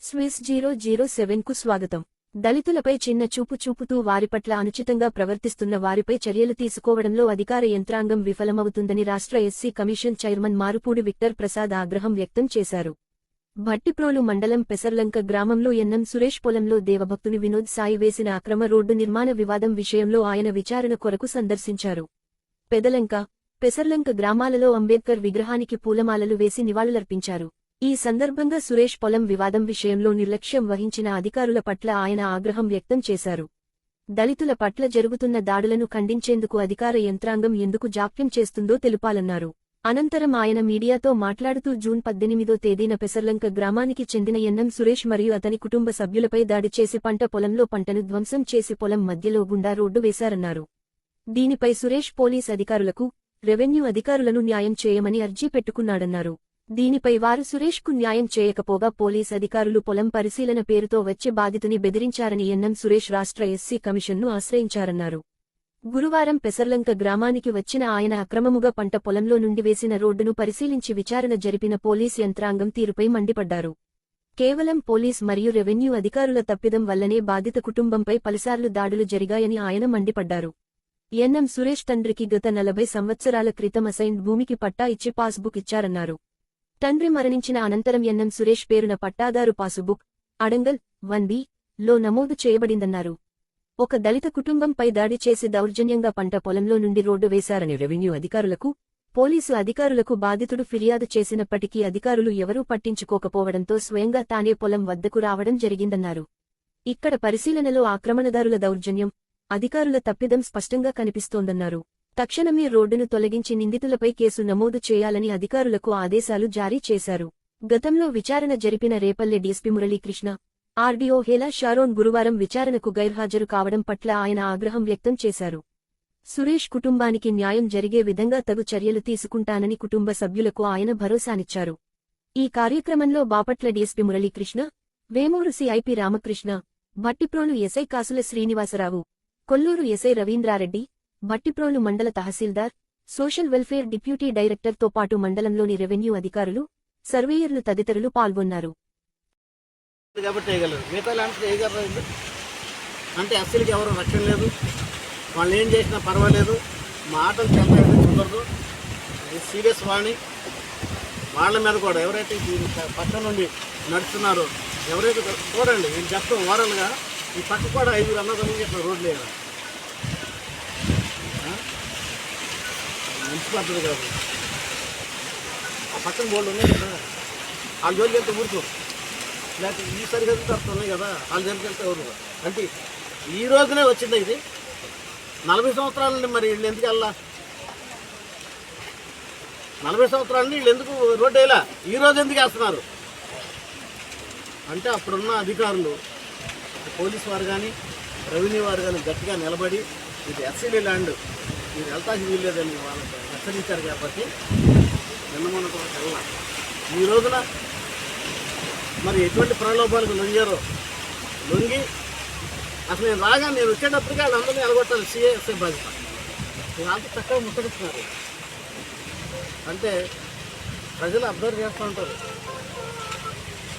Swiss zero zero సెవెన్కు స్వాగతం. దళితులపై చిన్న చూపు చూపుతూ వారిపట్ల అనుచితంగా ప్రవర్తిస్తున్న వారిపై చర్యలు తీసుకోవడంలో అధికార యంత్రాంగం విఫలమవుతుందని రాష్ట్ర SC commission chairman Marupudi Victor Prasad ఆగ్రహం వ్యక్తం చేశారు. భట్టిప్రోలు మండలం పెసర్లంక గ్రామంలో ఎన్నం సురేష్ పొలంలో దేవభక్తుని వినోద్ సాయి వేసిన అక్రమ రోడ్డు నిర్మాణ వివాదం విషయంలో ఆయన విచారణ కొరకు సందర్శించారు. పెదలంక పెసర్లంక గ్రామాలలో అంబేద్కర్ విగ్రహానికి పూలమాలలు వేసి నివాళులర్పించారు. ఈ సందర్భంగా సురేష్ పొలం వివాదం విషయంలో నిర్లక్ష్యం వహించిన అధికారుల పట్ల ఆయన ఆగ్రహం వ్యక్తం చేశారు. దళితుల పట్ల జరుగుతున్న దాడులను ఖండించేందుకు అధికార యంత్రాంగం ఎందుకు జాప్యం చేస్తుందో తెలుపాలన్నారు. అనంతరం ఆయన మీడియాతో మాట్లాడుతూ జూన్ పద్దెనిమిదో తేదీన పెసర్లంక గ్రామానికి చెందిన ఎన్నం సురేష్ మరియు అతని కుటుంబ సభ్యులపై దాడి చేసి పంట పొలంలో పంటను ధ్వంసం చేసి పొలం మధ్యలో గుండా రోడ్డు వేశారన్నారు. దీనిపై సురేష్ పోలీస్ అధికారులకు రెవెన్యూ అధికారులను న్యాయం చేయమని అర్జీ పెట్టుకున్నాడన్నారు. దీనిపై వారు సురేష్కు న్యాయం చేయకపోగా పోలీస్ అధికారులు పొలం పరిశీలన పేరుతో వచ్చే బాధితుని బెదిరించారని ఎన్నం సురేష్ రాష్ట్ర ఎస్సీ కమిషన్ను ఆశ్రయించారన్నారు. గురువారం పెసర్లంక గ్రామానికి వచ్చిన ఆయన అక్రమముగా పంట పొలంలో నుండి వేసిన రోడ్డును పరిశీలించి విచారణ జరిపిన పోలీస్ యంత్రాంగం తీరుపై మండిపడ్డారు. కేవలం పోలీస్ మరియు రెవెన్యూ అధికారుల తప్పిదం వల్లనే బాధిత కుటుంబంపై పలుసార్లు దాడులు జరిగాయని ఆయన మండిపడ్డారు. ఎన్ఎం సురేష్ తండ్రికి గత నలభై సంవత్సరాల క్రితం అసైన్ భూమికి పట్టా ఇచ్చి పాస్బుక్ ఇచ్చారన్నారు. తండ్రి మరణించిన అనంతరం ఎన్ఎం సురేష్ పేరున పట్టాదారు పాసుబుక్ అడంగల్ వన్ బి లో నమోదు చేయబడిందన్నారు. ఒక దళిత కుటుంబంపై దాడి చేసి దౌర్జన్యంగా పంట పొలంలో నుండి రోడ్డు వేశారని రెవెన్యూ అధికారులకు పోలీసు అధికారులకు బాధితుడు ఫిర్యాదు చేసినప్పటికీ అధికారులు ఎవరూ పట్టించుకోకపోవడంతో స్వయంగా తానే పొలం వద్దకు రావడం జరిగిందన్నారు. ఇక్కడ పరిశీలనలో ఆక్రమణదారుల దౌర్జన్యం అధికారుల తప్పిదం స్పష్టంగా కనిపిస్తోందన్నారు. తక్షణమే రోడ్డును తొలగించి నిందితులపై కేసు నమోదు చేయాలని అధికారులకు ఆదేశాలు జారీ చేశారు. గతంలో విచారణ జరిపిన Repalle DSP Muralikrishna RDO Hela Sharon గురువారం విచారణకు గైర్హాజరు కావడం పట్ల ఆయన ఆగ్రహం వ్యక్తం చేశారు. సురేష్ కుటుంబానికి న్యాయం జరిగే విధంగా తగు చర్యలు తీసుకుంటానని కుటుంబ సభ్యులకు ఆయన భరోసానిచ్చారు. ఈ కార్యక్రమంలో Bapatla DSP Muralikrishna Vemuru CIP Ramakrishna Bhattiprolu SI Kasula Srinivasarao Kolluru SI Ravindrareddy Bhattiprolu మండల తహసీల్దార్ సోషల్ వెల్ఫేర్ డిప్యూటీ డైరెక్టర్తో పాటు మండలంలోని రెవెన్యూ అధికారులు సర్వేయర్లు తదితరులు పాల్గొన్నారు. అంటే అస్సలకి ఎవరు రక్షణ లేదు. వాళ్ళు ఏం చేసినా పర్వాలేదు. మాటలు చెప్పలేదు కుదరదు. ఇది సీరియస్ వాణి. వాళ్ళ మీద కూడా ఎవరైతే ఈ పక్క నుండి నడుస్తున్నారో ఎవరైతే చూడండి నేను చెప్తాం ఓరల్గా ఈ పక్క కూడా ఐదుగురు అన్నదమ్ములు ఇట్లా రోడ్లు వేయాలి మంచి పద్ధతి కాదు. ఆ పక్కన బోర్డు ఉన్నాయి కదా. వాళ్ళ జోలికి వెళ్తే ఊరుకో. లేకపోతే ఈ సరిహద్దు తరఫు ఉన్నాయి కదా వాళ్ళ జోలికి వెళ్తే ఊరుకో అంటే ఈ రోజునే వచ్చింది ఇది. నలభై సంవత్సరాలండి మరి వీళ్ళు ఎందుకు వెళ్ళా నలభై సంవత్సరాలని వీళ్ళు ఎందుకు రోడ్డు వేయలా? ఈ రోజు ఎందుకు వేస్తున్నారు? అంటే అప్పుడున్న అధికారులు పోలీసు వారు కానీ రెవెన్యూ వారు కానీ గట్టిగా నిలబడి ఇది ఎస్సీలీ ల్యాండ్. మీరు వెళ్తాకి వీల్లేదని వాళ్ళకి హెచ్చరించారు కాబట్టి నిన్న మొన్న కూడా వెళ్ళాలి ఈ రోజున మరి ఎటువంటి ప్రలోభాలకు లొంగారో? లొంగి అసలు నేను రాగా నేను వచ్చేటప్పటికి వాళ్ళందరినీ ఎలగొట్టాలి సిఏఎస్ఐ బాధ్యత. వాళ్ళకి చక్కగా ముట్టడిస్తున్నారు అంటే ప్రజలు అబ్జర్వ్ చేస్తూ ఉంటారు.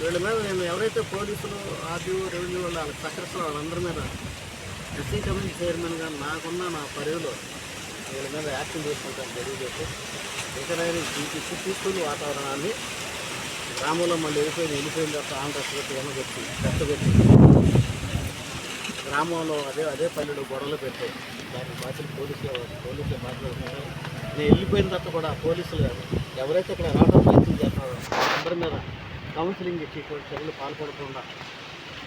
వీళ్ళ మీద నేను ఎవరైతే పోలీసులు ఆర్టీఓ రెవెన్యూ వాళ్ళు వాళ్ళకి సహకరిస్తున్న వాళ్ళందరి మీద ఎస్సీ కమిటీ చైర్మన్గా నాకున్న నా పరిధిలో వీళ్ళ మీద యాక్షన్ తీసుకుంటాను తెలియజేసి ఇతరైన ఈ పీస్ఫుల్ వాతావరణాన్ని గ్రామంలో మళ్ళీ వెళ్ళిపోయింది వెళ్ళిపోయిన తర్వాత ఆంధ్రస్ పెట్టి వెనకొచ్చి పెట్టి గ్రామంలో అదే అదే పల్లెలు గొడవలు పెట్టాయి. దాని బాధ్యత పోలీసులు పోలీసులు మాట్లాడుతున్నారు నేను వెళ్ళిపోయిన తర్వాత కూడా పోలీసులు ఎవరైతే ఇక్కడ రావడం ప్రయత్నం చేస్తున్నారో అందరి మీద కౌన్సిలింగ్ ఇచ్చి ఇటువంటి చర్యలు పాల్పడకుండా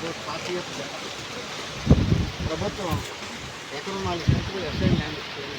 ఎన్ఎం పార్టీ ప్రభుత్వం ఎకరం నాలుగు సెంట్లు ఎస్ఐ ల్యాండ్ ఇచ్చింది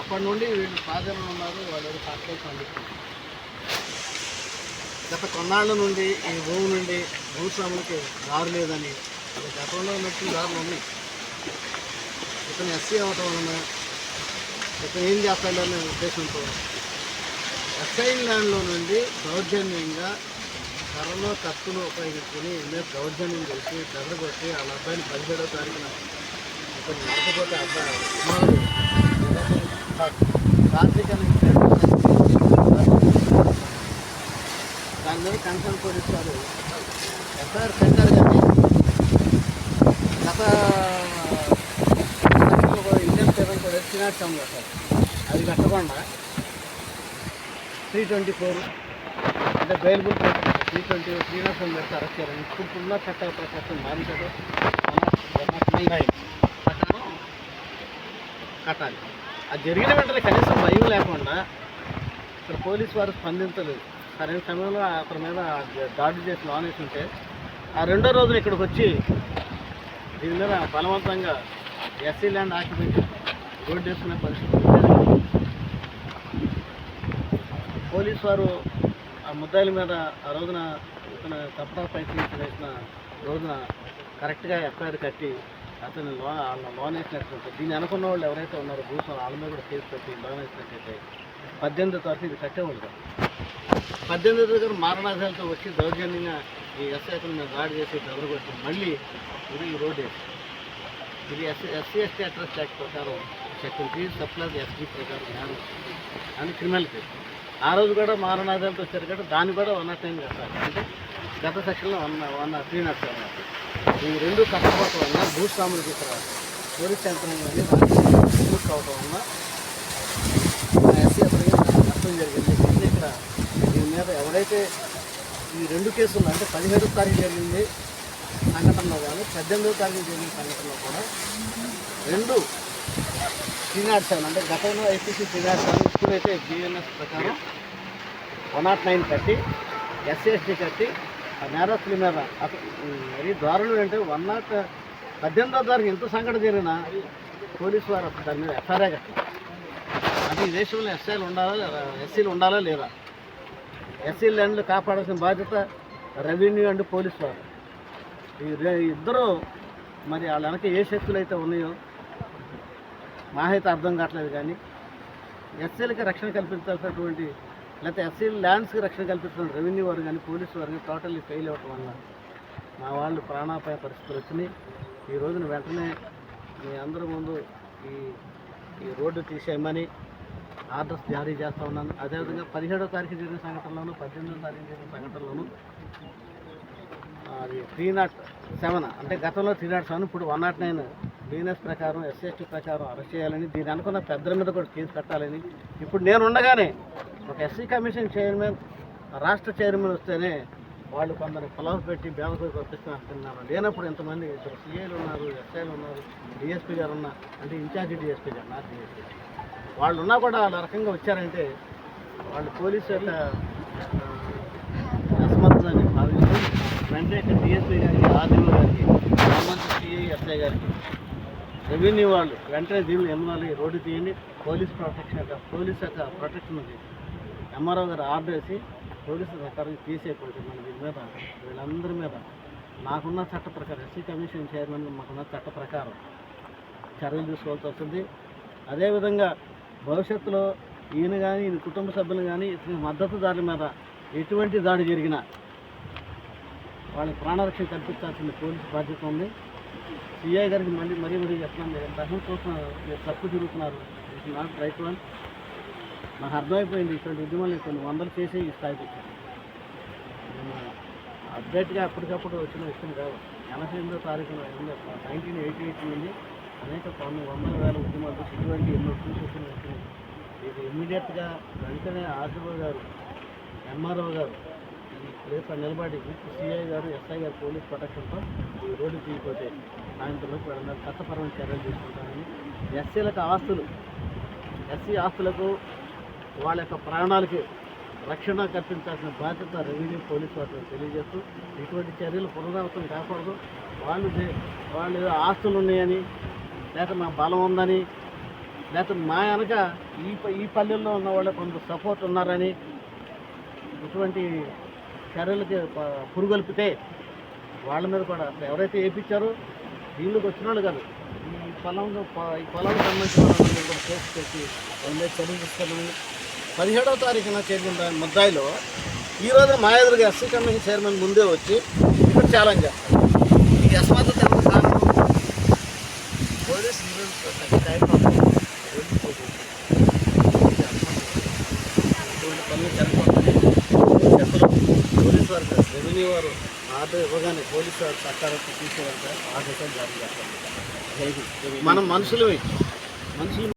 అప్పటి నుండి వీళ్ళు ప్రాధాన్యం ఉన్నారు వాళ్ళు పార్టీ పండిస్తున్నారు. గత కొన్నాళ్ళ నుండి ఈ భూమి నుండి భూస్వాములకి దారు లేదని గతంలో ఉన్నట్టు దారులు ఉన్నాయి ఇతను ఎస్సీ అవ్వటం వలన ఇతను ఏం చేస్తాడనే ఉద్దేశంతో ఎస్ఐన్ ల్యాండ్లో నుండి దౌర్జన్యంగా కరోనా కత్తులు ఉపయోగించుకుని మీద దౌర్జన్యం చేసి బెదరగొట్టి వాళ్ళ అబ్బాయిని పదిహేడో తారీఖున ఇతను నడకపోతే అబ్బాయి కుమారుడు. దాని మీద కన్సర్న్ పోలీస్ వారు ఎఫ్ఐఆర్ పెట్టారు కానీ గత ఇండియన్ పేమెంట్ కూడా తినేస్తాం కదా సార్. అది కట్టకుండా త్రీ ట్వంటీ ఫోర్ అంటే bailable three twenty three nought one పెడితే అరెస్ట్ చేయాలి. ఇప్పుడు చట్ట ప్రకారం మారించడం ప్రకారం కట్టాలి. అది జరిగిన వెంటనే కనీసం భయం లేకుండా ఇక్కడ పోలీసు వారు స్పందించలేదు. సరైన సమయంలో అతని మీద దాడి చేసి లోన్ వేసి ఉంటే ఆ రెండో రోజున ఇక్కడికి వచ్చి దీని మీద బలవంతంగా ఎస్సీ ల్యాండ్ ఆక్యుపెంట్ రోడ్డు వేసుకునే పరిస్థితి. పోలీసు వారు ముద్దాయిల మీద ఆ రోజున ఇతను తప్పడా ప్రయత్నించి వేసిన రోజున కరెక్ట్గా ఎఫ్ఐఆర్ కట్టి అతను లోన్ వాళ్ళ లోన్ వేసినట్టు దీన్ని అనుకున్న వాళ్ళు ఎవరైతే ఉన్నారో భూస్వామి వాళ్ళ మీద కూడా కేసు పెట్టి లోన్ వేసినట్టయితే పద్దెనిమిది తరఫు ఇది కట్టేవాళ్ళు కాదు. పద్దెనిమిది దగ్గర మారణాశాలతో వచ్చి దౌర్జన్యంగా ఈ ఎస్ఐ అతని మీద దాడి చేసి ఎదురుకొచ్చి మళ్ళీ ఇది ఈ రోడ్ వేసి ఇది S SC ST address act ప్రకారం సెక్షన్ త్రీ సప్లస్ ఎస్టీ ప్రకారం అని క్రిమినల్ కేసు. ఆ రోజు కూడా మారణాదాలతో వచ్చారు కదా దాన్ని కూడా వన్ నాట్ నైన్ కట్టాలి. అంటే గత సెక్షన్లో one one three nought seven ఈ రెండు కష్టపడటం వల్ల భూస్వాములకి తీసుకురావాలి. పోలీస్ యంత్రం కానీ పూర్తి అవటం వల్ల ఎస్సీ నష్టం జరిగింది. అంటే ఇక్కడ దీని మీద ఎవరైతే ఈ రెండు కేసులు అంటే పదిహేడు తారీఖు జరిగింది సంఘటనలో కానీ పద్దెనిమిదో తారీఖు జరిగిన సంఘటనలో కూడా రెండు త్రీ సెవెన్ అంటే గతంలో ఐపీసీ త్రీ సెవెన్ ఇప్పుడు అయితే జీఎన్ఎస్ ప్రకారం వన్ నాట్ నైన్ కట్టి ఎస్సీఎస్టీ కట్టి ఆ నేరస్తుల మీద మరీ దారుణం అంటే వన్ నాట్ పద్దెనిమిదో తారీఖు ఎంత సంఘటన జరిగినా పోలీసు వారు దాని మీద ఎఫ్ఐఆర్ఏ కట్టారు అది ఈ దేశంలో ఎస్ఐలు ఉండాలా లేదా ఎస్సీలు ఉండాలా లేదా? ఎస్సీ ల్యాండ్లు కాపాడాల్సిన బాధ్యత రెవెన్యూ అండ్ పోలీస్ వారు. ఈ ఇద్దరు మరి వాళ్ళ వెనక ఏ శక్తులు అయితే ఉన్నాయో మాకైతే అర్థం కావట్లేదు కానీ ఎస్సీలకి రక్షణ కల్పించాల్సినటువంటి లేకపోతే ఎస్సీ ల్యాండ్స్కి రక్షణ కల్పించిన రెవెన్యూ వారు కానీ పోలీసు వారు కానీ టోటల్లీ ఫెయిల్ అవ్వటం వల్ల మా వాళ్ళు ప్రాణాపాయ పరిస్థితులు వచ్చినాయి. ఈ రోజున వెంటనే మీ అందరి ముందు ఈ ఈ రోడ్డు తీసేయమని ఆర్డర్స్ జారీ చేస్తూ ఉన్నాను. అదేవిధంగా పదిహేడో తారీఖు జరిగిన సంఘటనలోను పద్దెనిమిదో తారీఖు జరిగిన సంఘటనలోను అది త్రీ నాట్ సెవెన్ అంటే గతంలో త్రీ నాట్ సెవెన్ ఇప్పుడు వన్ నాట్ నైన్ బిజినెస్ ప్రకారం ఎస్ఎస్టీ ప్రకారం అరెస్ట్ చేయాలని దీని అనుకున్న పెద్దల మీద కూడా కేసు పెట్టాలని ఇప్పుడు నేను ఉండగానే ఒక ఎస్సీ కమిషన్ చైర్మన్ రాష్ట్ర చైర్మన్ వస్తేనే వాళ్ళు కొందరు పొలం పెట్టి బేమకు పంపిస్తున్నారు లేనప్పుడు ఇంతమంది ఇద్దరు సీఏలు ఉన్నారు ఎస్ఐలు ఉన్నారు డిఎస్పీ గారు ఉన్నా అంటే ఇన్ఛార్జి డిఎస్పీ గారు నా డిఎస్పీ వాళ్ళు ఉన్నా కూడా వాళ్ళ రకంగా వచ్చారంటే వాళ్ళు పోలీసు యొక్క అసమర్థతని భావిస్తూ వెంటనే డిఎస్పీ గారికి ఆర్డీఓ గారికి సిఐ ఎస్ఐ గారికి రెవెన్యూ వాళ్ళు వెంటనే దీన్ని ఎమ్మెల్యే రోడ్డు తీయండి. పోలీస్ ప్రొటెక్షన్ యొక్క పోలీస్ యొక్క ప్రొటెక్షన్ ఉంది. ఎంఆర్ఓ గారు ఆర్డర్ వేసి పోలీసు ప్రకారం తీసేయకూడదు మన దీని మీద వీళ్ళందరి మీద. నాకున్న చట్ట ప్రకారం ఎస్సీ కమిషన్ చైర్మన్ మాకున్న చట్ట ప్రకారం చర్యలు తీసుకోవాల్సి వస్తుంది. అదేవిధంగా భవిష్యత్తులో ఈయన కానీ ఈయన కుటుంబ సభ్యులు కానీ ఇతని మద్దతుదారుల మీద ఎటువంటి దాడి జరిగినా వాళ్ళకి ప్రాణరక్షణ కల్పించాల్సిన పోలీసు బాధ్యత ఉంది. సిఐ గారికి మళ్ళీ మరీ మరీ చెప్తున్నాను మీరు దహం కోసం మీరు తప్పు తిరుగుతున్నారు. ఇట్స్ నాట్ రైట్ వన్ నాకు అర్థమైపోయింది ఇటువంటి ఉద్యమాలు కొన్ని వందలు చేసి ఈ స్థాయికి వచ్చాను అప్డేట్గా అప్పటికప్పుడు వచ్చిన విషయం కాదు. ఎనభై ఎనిమిదో తారీఖున నైన్టీన్ ఎయిటీ ఎయిట్ నుండి అనేక కొన్ని వందల వేల ఉద్యమాలు ఇటువంటి ఎన్నో చూసి వచ్చిన విషయం. ఇది ఇమ్మీడియట్గా వెంటనే ఆర్డీఓ గారు ఎంఆర్ఓ గారు రేపు నిలబడి సిఐ గారు ఎస్ఐ గారు పోలీస్ ప్రొటెక్షన్తో ఈ రోడ్డు తీయకపోతే సాయంత్రంలోకి వెళ్ళిన చట్టపరమైన చర్యలు తీసుకుంటామని ఎస్సీలకు ఆస్తులు ఎస్సీ ఆస్తులకు వాళ్ళ యొక్క ప్రాణాలకి రక్షణ కల్పించాల్సిన బాధ్యత రెవెన్యూ పోలీసు వారికి తెలియజేస్తూ ఇటువంటి చర్యలు పునరావృతం కాకూడదు. వాళ్ళు వాళ్ళు ఏదో ఆస్తులు ఉన్నాయని లేక మా బలం ఉందని లేకపోతే మా వెనక ఈ ప- ఈ పల్లెల్లో ఉన్న వాళ్ళు కొంత సపోర్ట్ ఉన్నారని ఇటువంటి చర్యలకి పురుగొల్పితే వాళ్ళ మీద కూడా ఎవరైతే వేయించారో వీళ్ళకి వచ్చిన వాళ్ళు కాదు. ఈ పొలం ఈ పొలం సంబంధించిన వాళ్ళ కూడా కేసు పెట్టి వాళ్ళ మీద చర్యలు పదిహేడవ తారీఖున చేరిన ముద్దాయిలో ఈరోజు రోజు మా ఎదురుగా ఎస్సీ కమిషన్ చైర్మన్ ముందే వచ్చి ఇక్కడ ఛాలెంజ్ చేస్తారు. ఈ అస్మాత్ ఎవరు పోలీస్ ఈరోజు ప్రతి టైంలో ఇటువంటి పనులు జరగకూడదని చెత్తలు పోలీసు వారు కాదు, రెవెన్యూ వారు ఆర్డర్ ఇవ్వగానే పోలీసు వారు చట్టాలకు తీసేవారు ఆదేశాలు జారీ చేస్తారు మనం మనుషులు మనుషులు